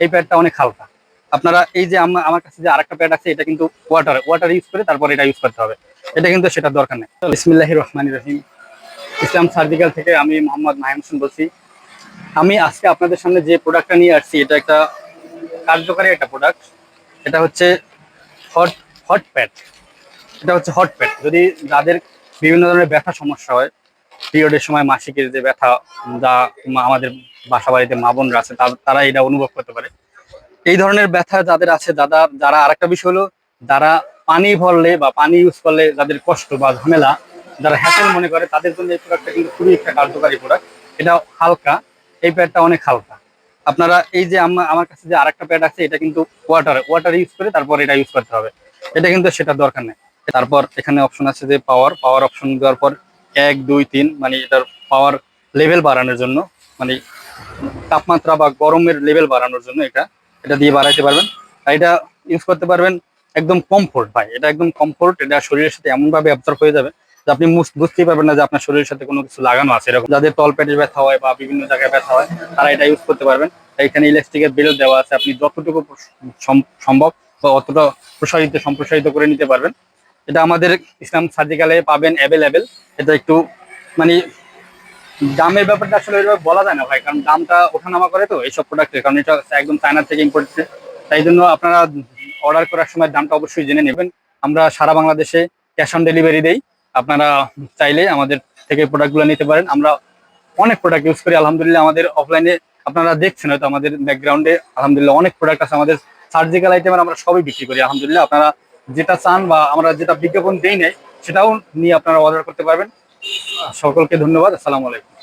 এই প্যাডটা অনেক হালকা। আপনারা এই যে আমা- আমার কাছে যে আরেকটা প্যাড আছে, এটা কিন্তু ওয়াটার ওয়াটার ইউজ করে তারপর এটা ইউজ করতে হবে। এটা কিন্তু সেটা দরকার নেই। বিসমিল্লাহ রহমান রহিম। ইসলাম সার্জিক্যাল থেকে আমি মোহাম্মদ মাহিম হোসেন বলছি। আমি আজকে আপনাদের সামনে যে প্রোডাক্টটা নিয়ে আসছি, এটা একটা কার্যকারী একটা প্রোডাক্ট এটা হচ্ছে হট হট প্যাড এটা হচ্ছে হট প্যাড যদি যাদের বিভিন্ন ধরনের ব্যথা সমস্যা হয় পিরিয়ডের সময় মাসিকের যে ব্যথা, যা আমাদের বাসা বাড়িতে মা বোনরা আছে, তারা এটা অনুভব করতে পারে। এই ধরনের ব্যথা যাদের আছে যারা যারা আরেকটা বিষয় হলো, যারা পানি ভরলে বা পানি ইউজ করলে যাদের কষ্ট বা ঝামেলা, যারা হ্যাসেল মনে করে, তাদের জন্য এই প্রোডাক্টটা কিন্তু খুবই একটা কার্যকারী প্রোডাক্ট এটা হালকা, এই প্যাডটা অনেক হালকা। আপনারা এই যে আমার কাছে যে আরেকটা প্যাড আছে, এটা কিন্তু ওয়াটার ওয়াটার ইউজ করে তারপর এটা ইউজ করতে হবে। এটা কিন্তু সেটা দরকার নেই। তারপর এখানে অপশন আছে যে পাওয়ার পাওয়ার অপশন দেওয়ার পর এক, দুই, তিন মানে এটার পাওয়ার লেভেল বাড়ানোর জন্য মানে তাপমাত্রা বা গরমের লেভেল বাড়ানোর জন্য এটা এটা দিয়ে বাড়াইতে পারবেন। আর এটা ইউজ করতে পারবেন একদম কমফোর্ট ভাই, এটা একদম কমফোর্ট এটা শরীরের সাথে এমন ভাবে অ্যাবজর্ব হয়ে যাবে যে আপনি বুঝতেই পারবেন না যে আপনার শরীরের সাথে কোনো কিছু লাগানো আছে এরকম। যাদের তল পেটের ব্যথা হয় বা বিভিন্ন জায়গায় ব্যথা হয়, তারা এটা ইউজ করতে পারবেন। এখানে ইলেকট্রিকের বেল দেওয়া আছে, আপনি যতটুকু সম্ভব বা অতটা প্রসারিত, সম্প্রসারিত করে নিতে পারবেন। এটা আমাদের ইসলাম সার্জিক্যালে পাবেন অ্যাভেলেবেল এটা একটু মানে দামের ব্যাপারটা আসলে ওইভাবে বলা যায় না ভাই, কারণ দামটা ওঠানামা করে তো এইসব প্রোডাক্টের কারণ এটা একদম চায়না থেকে ইম্পোর্ট তাই জন্য আপনারা অর্ডার করার সময় দামটা অবশ্যই জেনে নেবেন। আমরা সারা বাংলাদেশে ক্যাশ অন ডেলিভারি দেই। আপনারা চাইলে আমাদের থেকে প্রোডাক্টগুলো নিতে পারেন। আমরা অনেক প্রোডাক্ট ইউজ করি, আলহামদুলিল্লাহ আমাদের অফলাইনে আপনারা দেখছেন হয়তো আমাদের ব্যাকগ্রাউন্ডে আলহামদুলিল্লাহ অনেক প্রোডাক্ট আছে আমাদের সার্জিক্যাল আইটেমের আমরা সবই বিক্রি করি, আলহামদুলিল্লাহ। আপনারা যেটা চান বা আমরা যেটা বিজ্ঞাপন দেই নাই, সেটাও নিয়ে আপনারা অর্ডার করতে পারবেন। সকলকে ধন্যবাদ, আসসালামু আলাইকুম।